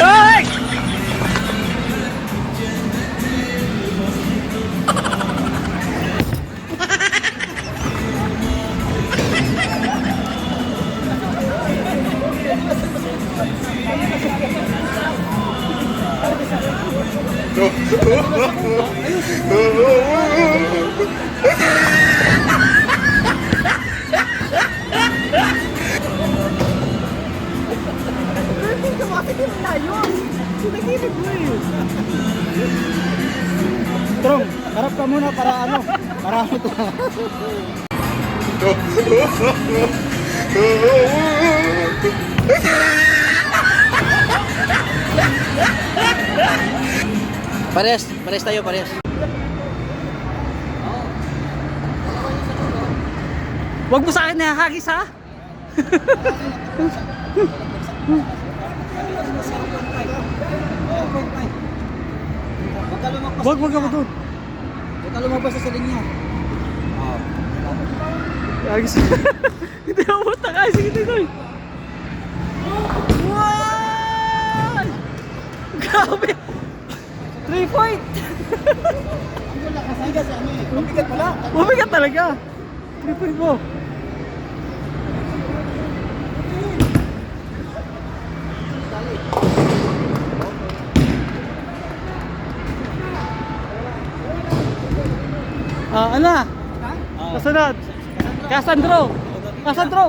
Ay! Trong, harap ka muna para ano, marami to. Pares, pares tayo, pares. Huwag mo sa akin na hagis ha. Wag, wag ako doon. Huwag ka lumabas sa linya. Hagis. Hindi ako mataka. Sige, Titoy. Wow! Grabe! 3 point! Wala kasi sa ano eh. Mabigat pala. Mabigat talaga. 3 point mo. Ah, ano na? Kasunod. Cassandro. Cassandro.